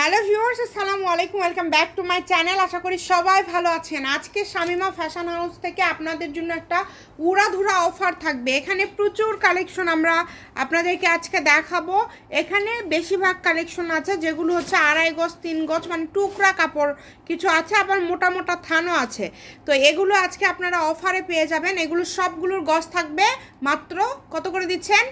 Hello viewers, আসসালামু আলাইকুম, welcome back to my channel. আশা করি সবাই ভালো আছেন। আজকে শামিমা ফ্যাশন হাউস থেকে আপনাদের জন্য একটা উড়াধুরা অফার থাকবে। এখানে প্রচুর কালেকশন আমরা আপনাদেরকে আজকে দেখাবো। এখানে বেশিরভাগ কালেকশন আছে, যেগুলো হচ্ছে আড়াই গজ, তিন গজ মানে টুকরা কাপড় কিছু আছে, আবার মোটা মোটা থানও আছে। তো এগুলো আজকে আপনারা অফারে পেয়ে যাবেন। এগুলো সবগুলোর গজ থাকবে। মাত্র কত করে দিচ্ছেন?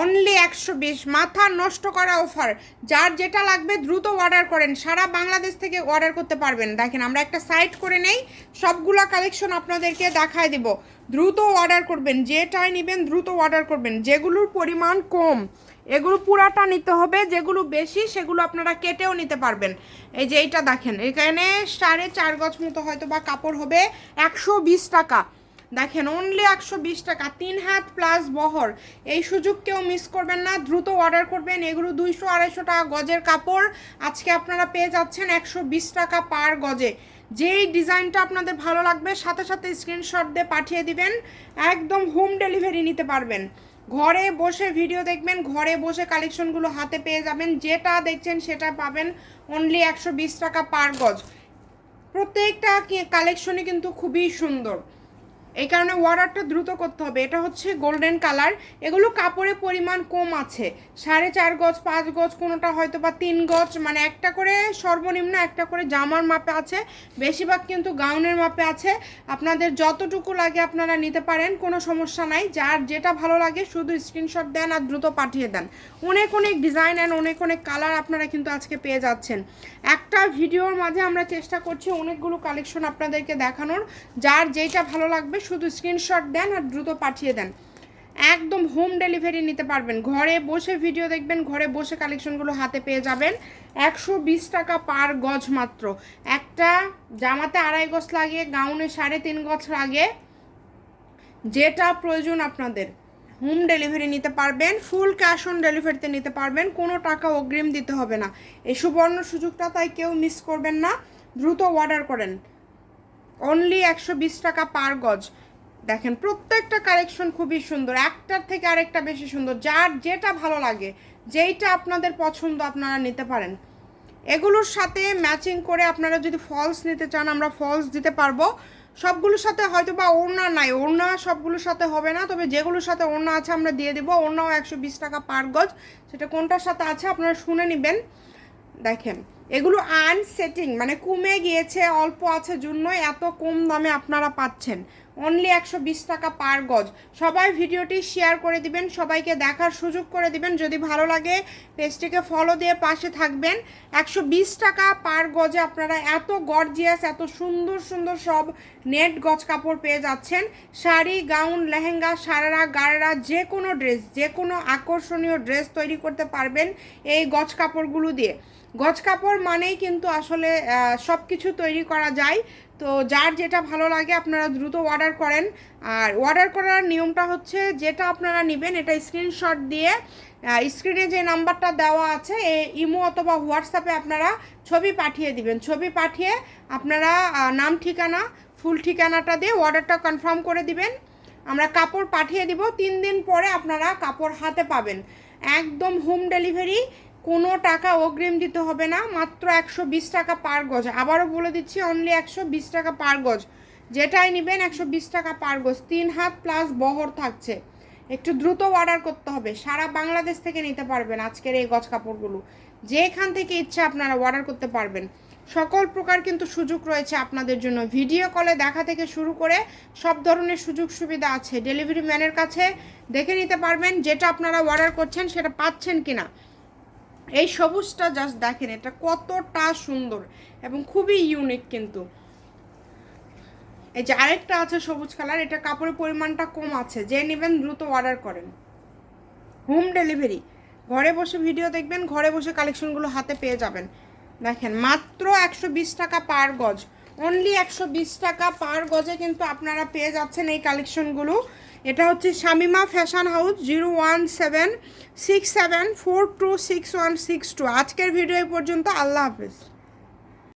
অনলি একশো বিশ। মাথা নষ্ট করা অফার যার যেটা লাগবে দ্রুত অর্ডার করেন। সারা বাংলাদেশ থেকে অর্ডার করতে পারবেন। দেখেন, আমরা একটা সাইট করে নেই। সবগুলা কালেকশন আপনাদেরকে দেখায় দিব। দ্রুত অর্ডার করবেন। যেটাই নেবেন দ্রুত অর্ডার করবেন। যেগুলোর পরিমাণ কম, এগুলো পুরাটা নিতে হবে। যেগুলো বেশি, সেগুলো আপনারা কেটেও নিতে পারবেন। এই যে এইটা দেখেন। এখানে সাড়ে চার গজ মতো হয়তো বা কাপড় হবে। একশো বিশ টাকা। দেখেন অনলি একশো বিশ টাকা, তিন হাত প্লাস বহর। এই সুযোগ কেউ মিস করবেন না, দ্রুত অর্ডার করবেন। এগুলো দুইশো আড়াইশো টাকা গজের কাপড়। আজকে আপনারা পেয়ে যাচ্ছেন একশো বিশ টাকা পার গজে। যেই ডিজাইনটা আপনাদের ভালো লাগবে, সাথে সাথে স্ক্রিনশট দিয়ে পাঠিয়ে দিবেন। একদম হোম ডেলিভারি নিতে পারবেন। ঘরে বসে ভিডিও দেখবেন, ঘরে বসে কালেকশনগুলো হাতে পেয়ে যাবেন। যেটা দেখছেন সেটা পাবেন অনলি একশো বিশ টাকা পার গজ। প্রত্যেকটা কালেকশনই কিন্তু খুবই সুন্দর। এই কারণে অর্ডারটা দ্রুত করতে হবে। এটা হচ্ছে গোল্ডেন কালার এগুলো কাপড়ের পরিমাণ কম আছে। সাড়ে চার গজ, পাঁচ গজ, কোনোটা হয়তো বা তিন গজ মানে একটা করে সর্বনিম্ন একটা করে জামার মাপে আছে। বেশিরভাগ কিন্তু গাউনের মাপে আছে। আপনাদের যতটুকু লাগে আপনারা নিতে পারেন, কোনো সমস্যা নাই। যার যেটা ভালো লাগে শুধু স্ক্রিনশট দেন আর দ্রুত পাঠিয়ে দেন। অনেক অনেক ডিজাইন অ্যান্ড অনেক অনেক কালার আপনারা কিন্তু আজকে পেয়ে যাচ্ছেন। একটা ভিডিওর মাঝে আমরা চেষ্টা করছি অনেকগুলো কালেকশন আপনাদেরকে দেখানোর। যার যেটা ভালো লাগবে শুধু স্ক্রিনশট দেন আর দ্রুত পাঠিয়ে দেন। একদম হোম ডেলিভারি নিতে পারবেন। ঘরে বসে ভিডিও দেখবেন, ঘরে বসে কালেকশনগুলো হাতে পেয়ে যাবেন। একশো বিশ টাকা পার গজ মাত্র। একটা জামাতে আড়াই গজ লাগে গাউনে সাড়ে তিন গজ লাগে যেটা প্রয়োজন আপনাদের হোম ডেলিভারি নিতে পারবেন ফুল ক্যাশ অন ডেলিভারিতে নিতে পারবেন, কোনো টাকা অগ্রিম দিতে হবে না। এই সুবর্ণ সুযোগটা তাই কেউ মিস করবেন না। দ্রুত অর্ডার করেন। অনলি একশো বিশ টাকা পার গজ। দেখেন, প্রত্যেকটা কালেকশন খুবই সুন্দর। একটার থেকে আরেকটা বেশি সুন্দর। যার যেটা ভালো লাগে, যেইটা আপনাদের পছন্দ আপনারা নিতে পারেন। এগুলোর সাথে ম্যাচিং করে আপনারা যদি ফলস নিতে চান, আমরা ফলস দিতে পারব। সবগুলোর সাথে হয়তো বা ওড়না নাই। ওড়না সবগুলোর সাথে হবে না, তবে যেগুলোর সাথে ওড়না আছে আমরা দিয়ে দেবো। ওড়নাও একশো বিশ টাকা পার গজ। সেটা কোনটার সাথে আছে আপনারা শুনে নেবেন। দেখেন এগুলো আনসেটিং মানে কমে গিয়েছে, অল্প আছে জন্যই এত কম দামে আপনারা পাচ্ছেন। অনলি একশো বিশ টাকা পার গজ। সবাই ভিডিওটি শেয়ার করে দিবেন, সবাইকে দেখার সুযোগ করে দিবেন। যদি ভালো লাগে, পেজটিকে ফলো দিয়ে পাশে থাকবেন। একশো বিশ টাকা পার গজে আপনারা এত গর্জিয়াস এত সুন্দর সুন্দর সব নেট গজ কাপড় পেয়ে যাচ্ছেন। শাড়ি গাউন লেহেঙ্গা, সারারা গাড়রা যে কোনো ড্রেস যে কোনো আকর্ষণীয় ড্রেস তৈরি করতে পারবেন এই গজ কাপড়গুলো দিয়ে। গজ কাপড় মানেই কিন্তু আসলে সব কিছু তৈরি করা যায়। তো যার যেটা ভালো লাগে আপনারা দ্রুত অর্ডার করেন। আর অর্ডার করার নিয়মটা হচ্ছে, যেটা আপনারা নেবেন এটা স্ক্রিনশট দিয়ে স্ক্রিনে যে নাম্বারটা দেওয়া আছে ইমো অথবা হোয়াটসঅ্যাপে আপনারা ছবি পাঠিয়ে দিবেন। ছবি পাঠিয়ে আপনারা নাম, ঠিকানা, ফুল ঠিকানাটা দিয়ে অর্ডারটা কনফার্ম করে দিবেন। আমরা কাপড় পাঠিয়ে দিব, তিন দিন পরে আপনারা কাপড় হাতে পাবেন। একদম হোম ডেলিভারি কোনো টাকা অগ্রিম দিতে হবে না, মাত্র একশো বিশ টাকা পার গজ। আবারও বলে দিচ্ছি অনলি একশো বিশ টাকা পার গজ। যেটাই নেবেন, একশো বিশ টাকা পার গজ। তিন হাত প্লাস বহর থাকছে। একটু দ্রুত অর্ডার করতে হবে। সারা বাংলাদেশ থেকে নিতে পারবেন আজকের এই গজ কাপড়গুলো। যেখান থেকে ইচ্ছা আপনারা অর্ডার করতে পারবেন। সকল প্রকার কিন্তু সুযোগ রয়েছে আপনাদের জন্য। ভিডিও কলে দেখা থেকে শুরু করে সব ধরনের সুযোগ সুবিধা আছে। ডেলিভারি ম্যানের কাছে দেখে নিতে পারবেন যেটা আপনারা অর্ডার করছেন, সেটা পাচ্ছেন কিনা। এই সবুজটা জাস্ট দেখেন, এটা কতটা সুন্দর এবং খুবই ইউনিক কিন্তু। এই যে আরেকটা আছে সবুজ কালার, এটা কাপড়ের পরিমাণটা কম আছে, যে নেবেন দ্রুত অর্ডার করেন। হোম ডেলিভারি ঘরে বসে ভিডিও দেখবেন, ঘরে বসে কালেকশনগুলো হাতে পেয়ে যাবেন। দেখেন, মাত্র একশো বিশ টাকা পার গজ অনলি একশো বিশ টাকা পার গজে কিন্তু আপনারা পেয়ে যাচ্ছেন এই কালেকশনগুলো এটা হচ্ছে Shamima fashion house zero one seven six seven four two six one six two আজকের ভিডিও পর্যন্ত, আল্লাহ হাফিজ।